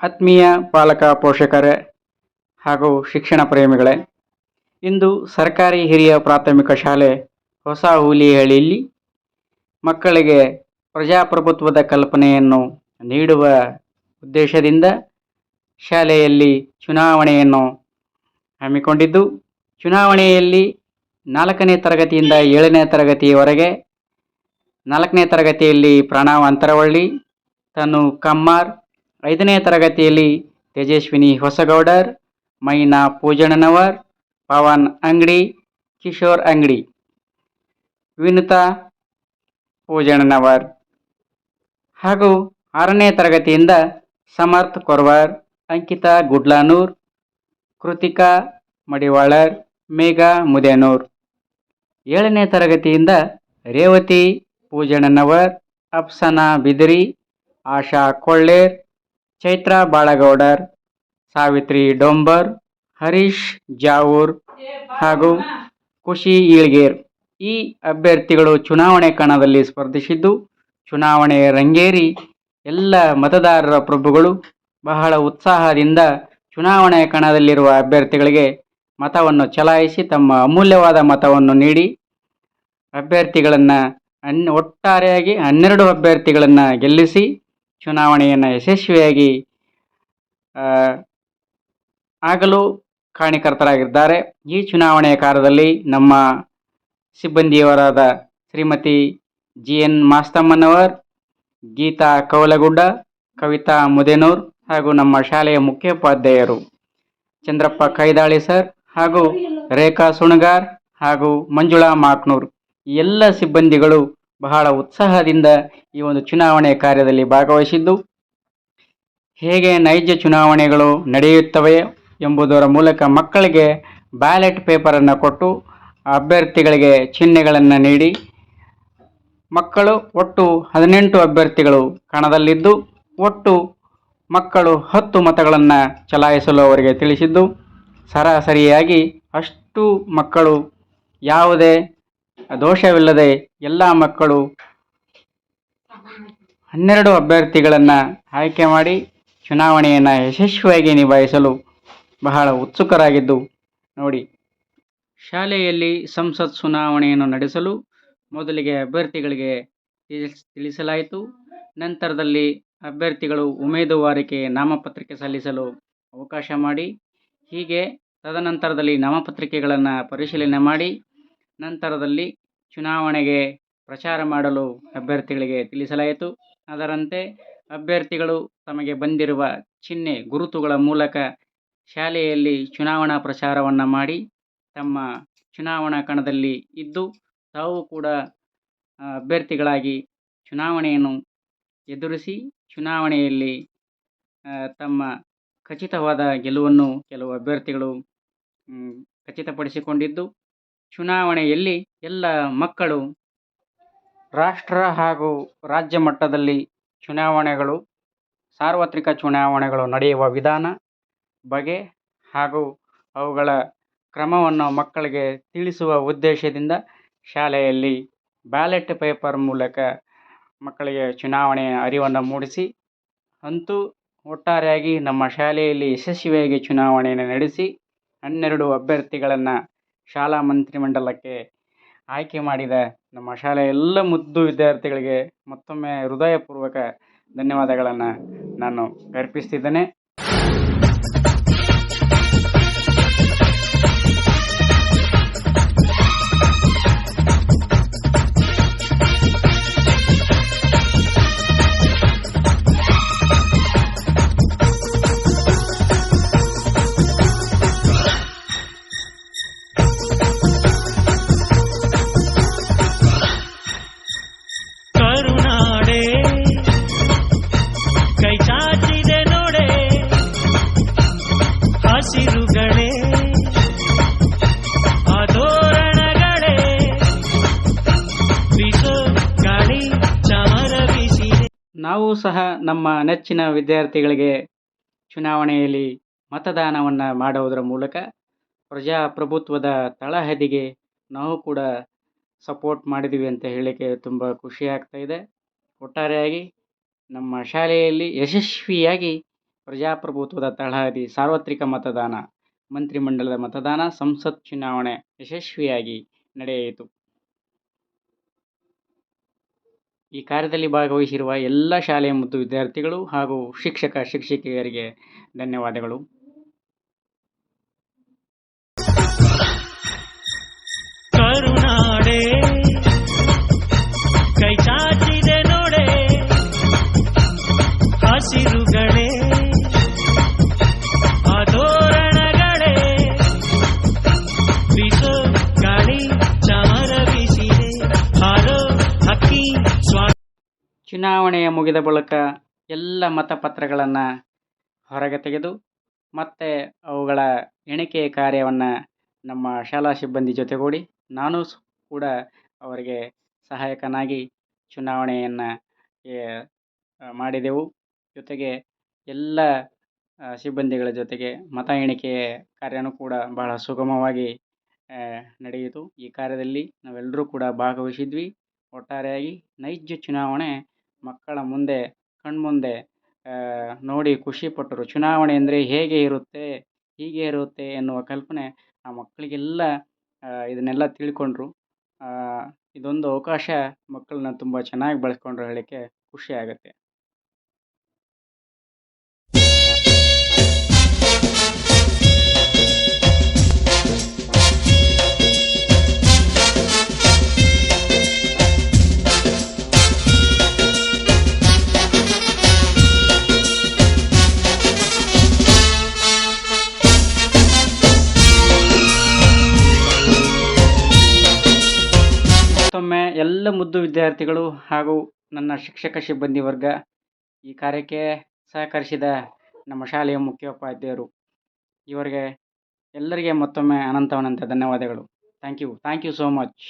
ಆತ್ಮೀಯ ಪಾಲಕ ಪೋಷಕರೇ ಹಾಗೂ ಶಿಕ್ಷಣ ಪ್ರೇಮಿಗಳೇ, ಇಂದು ಸರ್ಕಾರಿ ಹಿರಿಯ ಪ್ರಾಥಮಿಕ ಶಾಲೆ ಹೊಸ ಹುಲಿಹಳ್ಳಿಯಲ್ಲಿ ಮಕ್ಕಳಿಗೆ ಪ್ರಜಾಪ್ರಭುತ್ವದ ಕಲ್ಪನೆಯನ್ನು ನೀಡುವ ಉದ್ದೇಶದಿಂದ ಶಾಲೆಯಲ್ಲಿ ಚುನಾವಣೆಯನ್ನು ಹಮ್ಮಿಕೊಂಡಿದ್ದು, ಚುನಾವಣೆಯಲ್ಲಿ ನಾಲ್ಕನೇ ತರಗತಿಯಿಂದ ಏಳನೇ ತರಗತಿಯವರೆಗೆ ನಾಲ್ಕನೇ ತರಗತಿಯಲ್ಲಿ ಪ್ರಣವ್ ಅಂತರವಳ್ಳಿ, ತನು ಕಮ್ಮಾರ್ ಐದನೇ ತರಗತಿಯಲ್ಲಿ ತೇಜಸ್ವಿನಿ ಹೊಸಗೌಡರ್, ಮೈನಾ ಪೂಜಣ್ಣನವರ್, ಪವನ್ ಅಂಗಡಿ, ಕಿಶೋರ್ ಅಂಗಡಿ. ವಿನುತಾ ಪೂಜಣ್ಣನವರ್. ಹಾಗೂ ಆರನೇ ತರಗತಿಯಿಂದ ಸಮರ್ಥ್ ಕೊರ್ವರ್, ಅಂಕಿತಾ ಗುಡ್ಲಾನೂರ್, ಕೃತಿಕಾ ಮಡಿವಾಳರ್, ಮೇಘಾ ಮುದೇನೂರ್. ಏಳನೇ ತರಗತಿಯಿಂದ ರೇವತಿ ಪೂಜಣ್ಣನವರ್, ಅಪ್ಸನಾ ಬಿದಿರಿ, ಆಶಾ ಕೊಳ್ಳೇರ್ ಚೈತ್ರಾ ಬಾಳಗೌಡರ್, ಸಾವಿತ್ರಿ ಡೊಂಬರ್, ಹರೀಶ್ ಜಾವೂರ್ ಹಾಗೂ ಖುಷಿ ಈಳ್ಗೇರ್. ಈ ಅಭ್ಯರ್ಥಿಗಳು ಚುನಾವಣೆ ಕಣದಲ್ಲಿ ಸ್ಪರ್ಧಿಸಿದ್ದು, ಚುನಾವಣೆ ರಂಗೇರಿ ಎಲ್ಲ ಮತದಾರರ ಪ್ರಭುಗಳು ಬಹಳ ಉತ್ಸಾಹದಿಂದ ಚುನಾವಣೆ ಕಣದಲ್ಲಿರುವ ಅಭ್ಯರ್ಥಿಗಳಿಗೆ ಮತವನ್ನು ಚಲಾಯಿಸಿ ತಮ್ಮ ಅಮೂಲ್ಯವಾದ ಮತವನ್ನು ನೀಡಿ, ಅಭ್ಯರ್ಥಿಗಳನ್ನು ಅನ್ ಒಟ್ಟಾರೆಯಾಗಿ ಹನ್ನೆರಡು ಅಭ್ಯರ್ಥಿಗಳನ್ನು ಗೆಲ್ಲಿಸಿ ಚುನಾವಣೆಯನ್ನು ಯಶಸ್ವಿಯಾಗಿ ಆಗಲು ಕಾರಣಕರ್ತರಾಗಿದ್ದಾರೆ ಈ ಚುನಾವಣೆಯ ಕಾರ್ಯದಲ್ಲಿ ನಮ್ಮ ಸಿಬ್ಬಂದಿಯವರಾದ ಶ್ರೀಮತಿ ಜಿ ಎನ್ ಮಾಸ್ತಮ್ಮನವರ್, ಗೀತಾ ಕವಲಗುಡ್ಡ, ಕವಿತಾ ಮುದೇನೂರ್ ಹಾಗೂ ನಮ್ಮ ಶಾಲೆಯ ಮುಖ್ಯೋಪಾಧ್ಯಾಯರು ಚಂದ್ರಪ್ಪ ಕೈದಾಳಿ ಸರ್ ಹಾಗೂ ರೇಖಾ ಸುಣಗಾರ್ ಹಾಗೂ ಮಂಜುಳಾ ಮಾಕ್ನೂರ್. ಎಲ್ಲ ಸಿಬ್ಬಂದಿಗಳು ಬಹಳ ಉತ್ಸಾಹದಿಂದ ಈ ಒಂದು ಚುನಾವಣೆ ಕಾರ್ಯದಲ್ಲಿ ಭಾಗವಹಿಸಿದ್ದು. ಹೇಗೆ ನೈಜ ಚುನಾವಣೆಗಳು ನಡೆಯುತ್ತವೆ ಎಂಬುದರ ಮೂಲಕ ಮಕ್ಕಳಿಗೆ ಬ್ಯಾಲೆಟ್ ಪೇಪರನ್ನು ಕೊಟ್ಟು ಅಭ್ಯರ್ಥಿಗಳಿಗೆ ಚಿಹ್ನೆಗಳನ್ನು ನೀಡಿ ಮಕ್ಕಳು ಒಟ್ಟು ಹದಿನೆಂಟು ಅಭ್ಯರ್ಥಿಗಳು ಕಣದಲ್ಲಿದ್ದು, ಒಟ್ಟು ಮಕ್ಕಳು ಹತ್ತು ಮತಗಳನ್ನು ಚಲಾಯಿಸಲು ಅವರಿಗೆ ತಿಳಿಸಿದ್ದು. ಸರಾಸರಿಯಾಗಿ ಅಷ್ಟು ಮಕ್ಕಳು ಯಾವುದೇ ದೋಷವಿಲ್ಲದೆ ಎಲ್ಲ ಮಕ್ಕಳು ಹನ್ನೆರಡು ಅಭ್ಯರ್ಥಿಗಳನ್ನು ಆಯ್ಕೆ ಮಾಡಿ ಚುನಾವಣೆಯನ್ನು ಯಶಸ್ವಿಯಾಗಿ ನಿಭಾಯಿಸಲು ಬಹಳ ಉತ್ಸುಕರಾಗಿದ್ದು, ನೋಡಿ. ಶಾಲೆಯಲ್ಲಿ ಸಂಸತ್ ಚುನಾವಣೆಯನ್ನು ನಡೆಸಲು ಮೊದಲಿಗೆ ಅಭ್ಯರ್ಥಿಗಳಿಗೆ ತಿಳಿಸ್, ತಿಳಿಸಲಾಯಿತು. ನಂತರದಲ್ಲಿ ಅಭ್ಯರ್ಥಿಗಳು ಉಮೇದುವಾರಿಕೆ ನಾಮಪತ್ರಿಕೆ ಸಲ್ಲಿಸಲು ಅವಕಾಶ ಮಾಡಿ, ಹೀಗೆ ತದನಂತರದಲ್ಲಿ ನಾಮಪತ್ರಿಕೆಗಳನ್ನು ಪರಿಶೀಲನೆ ಮಾಡಿ ನಂತರದಲ್ಲಿ ಚುನಾವಣೆಗೆ ಪ್ರಚಾರ ಮಾಡಲು ಅಭ್ಯರ್ಥಿಗಳಿಗೆ ತಿಳಿಸಲಾಯಿತು. ಅದರಂತೆ ಅಭ್ಯರ್ಥಿಗಳು ತಮಗೆ ಬಂದಿರುವ ಚಿಹ್ನೆ ಗುರುತುಗಳ ಮೂಲಕ ಶಾಲೆಯಲ್ಲಿ ಚುನಾವಣಾ ಪ್ರಚಾರವನ್ನು ಮಾಡಿ ತಮ್ಮ ಚುನಾವಣಾ ಕಣದಲ್ಲಿ ಇದ್ದು ತಾವು ಕೂಡ ಅಭ್ಯರ್ಥಿಗಳಾಗಿ ಚುನಾವಣೆಯನ್ನು ಎದುರಿಸಿ ಚುನಾವಣೆಯಲ್ಲಿ ತಮ್ಮ ಖಚಿತವಾದ ಗೆಲುವನ್ನು ಕೆಲವು ಅಭ್ಯರ್ಥಿಗಳು ಖಚಿತಪಡಿಸಿಕೊಂಡಿದ್ದು. ಚುನಾವಣೆಯಲ್ಲಿ ಎಲ್ಲ ಮಕ್ಕಳು ರಾಷ್ಟ್ರ ಹಾಗೂ ರಾಜ್ಯ ಮಟ್ಟದಲ್ಲಿ ಚುನಾವಣೆಗಳು, ಸಾರ್ವತ್ರಿಕ ಚುನಾವಣೆಗಳು ನಡೆಯುವ ವಿಧಾನ, ಬಗೆ ಹಾಗೂ ಅವುಗಳ ಕ್ರಮವನ್ನು ಮಕ್ಕಳಿಗೆ ತಿಳಿಸುವ ಉದ್ದೇಶದಿಂದ ಶಾಲೆಯಲ್ಲಿ ಬ್ಯಾಲೆಟ್ ಪೇಪರ್ ಮೂಲಕ ಮಕ್ಕಳಿಗೆ ಚುನಾವಣೆಯ ಅರಿವನ್ನು ಮೂಡಿಸಿ, ಅಂತೂ ಒಟ್ಟಾರೆಯಾಗಿ ನಮ್ಮ ಶಾಲೆಯಲ್ಲಿ ಯಶಸ್ವಿಯಾಗಿ ಚುನಾವಣೆಯನ್ನು ನಡೆಸಿ, ಹನ್ನೆರಡು ಅಭ್ಯರ್ಥಿಗಳನ್ನು ಶಾಲಾ ಮಂತ್ರಿಮಂಡಲಕ್ಕೆ ಆಯ್ಕೆ ಮಾಡಿದ ನಮ್ಮ ಶಾಲೆಯ ಎಲ್ಲ ಮುದ್ದು ವಿದ್ಯಾರ್ಥಿಗಳಿಗೆ ಮತ್ತೊಮ್ಮೆ ಹೃದಯಪೂರ್ವಕ ಧನ್ಯವಾದಗಳನ್ನು ನಾನು ಅರ್ಪಿಸ್ತಿದ್ದೇನೆ. ನಾವು ಸಹ ನಮ್ಮ ನೆಚ್ಚಿನ ವಿದ್ಯಾರ್ಥಿಗಳಿಗೆ ಚುನಾವಣೆಯಲ್ಲಿ ಮತದಾನವನ್ನು ಮಾಡುವುದರ ಮೂಲಕ ಪ್ರಜಾಪ್ರಭುತ್ವದ ತಳಹದಿಗೆ ನಾವು ಕೂಡ ಸಪೋರ್ಟ್ ಮಾಡಿದ್ದೀವಿ ಅಂತ ಹೇಳಲಿಕ್ಕೆ ತುಂಬ ಖುಷಿ ಇದೆ. ಒಟ್ಟಾರೆಯಾಗಿ ನಮ್ಮ ಶಾಲೆಯಲ್ಲಿ ಯಶಸ್ವಿಯಾಗಿ ಪ್ರಜಾಪ್ರಭುತ್ವದ ತಳಹದಿ, ಸಾರ್ವತ್ರಿಕ ಮತದಾನ, ಮಂತ್ರಿಮಂಡಲದ ಮತದಾನ, ಸಂಸತ್ ಚುನಾವಣೆ ಯಶಸ್ವಿಯಾಗಿ ನಡೆಯಿತು. ಈ ಕಾರ್ಯದಲ್ಲಿ ಭಾಗವಹಿಸಿರುವ ಎಲ್ಲ ಶಾಲೆ ಮತ್ತು ವಿದ್ಯಾರ್ಥಿಗಳು ಹಾಗೂ ಶಿಕ್ಷಕ ಶಿಕ್ಷಕಿಯರಿಗೆ ಧನ್ಯವಾದಗಳು. ಚುನಾವಣೆಯ ಮುಗಿದ ಬಳಿಕ ಎಲ್ಲ ಮತಪತ್ರಗಳನ್ನು ಹೊರಗೆ ತೆಗೆದು ಮತ್ತೆ ಅವುಗಳ ಎಣಿಕೆ ಕಾರ್ಯವನ್ನು ನಮ್ಮ ಶಾಲಾ ಸಿಬ್ಬಂದಿ ಜೊತೆಗೂಡಿ ನಾನು ಕೂಡ ಅವರಿಗೆ ಸಹಾಯಕನಾಗಿ ಚುನಾವಣೆಯನ್ನು ಮಾಡಿದೆವು. ಜೊತೆಗೆ ಎಲ್ಲ ಸಿಬ್ಬಂದಿಗಳ ಜೊತೆಗೆ ಮತ ಎಣಿಕೆಯ ಕಾರ್ಯನೂ ಕೂಡ ಬಹಳ ಸುಗಮವಾಗಿ ನಡೆಯಿತು. ಈ ಕಾರ್ಯದಲ್ಲಿ ನಾವೆಲ್ಲರೂ ಕೂಡ ಭಾಗವಹಿಸಿದ್ವಿ. ಒಟ್ಟಾರೆಯಾಗಿ ನೈಜ ಚುನಾವಣೆ ಮಕ್ಕಳ ಮುಂದೆ, ಕಣ್ಮುಂದೆ ನೋಡಿ ಖುಷಿಪಟ್ಟರು ಚುನಾವಣೆ ಅಂದರೆ ಹೇಗೆ ಇರುತ್ತೆ, ಹೀಗೆ ಇರುತ್ತೆ ಎನ್ನುವ ಕಲ್ಪನೆ ಆ ಮಕ್ಕಳಿಗೆಲ್ಲ ಇದನ್ನೆಲ್ಲ ತಿಳ್ಕೊಂಡ್ರು. ಇದೊಂದು ಅವಕಾಶ ಮಕ್ಕಳನ್ನ ತುಂಬ ಚೆನ್ನಾಗಿ ಬಳಸ್ಕೊಂಡ್ರು ಹೇಳಲಿಕ್ಕೆ ಖುಷಿ ಆಗುತ್ತೆ. ಎಲ್ಲ ಮುದ್ದು ವಿದ್ಯಾರ್ಥಿಗಳು ಹಾಗೂ ನನ್ನ ಶಿಕ್ಷಕ ಸಿಬ್ಬಂದಿ ವರ್ಗ ಈ ಕಾರ್ಯಕ್ಕೆ ಸಹಕರಿಸಿದ ನಮ್ಮ ಶಾಲೆಯ ಮುಖ್ಯೋಪಾಧ್ಯಾಯರು, ಇವರಿಗೆ ಎಲ್ಲರಿಗೆ ಮತ್ತೊಮ್ಮೆ ಅನಂತ ಅನಂತ ಧನ್ಯವಾದಗಳು. Thank you. Thank you so much.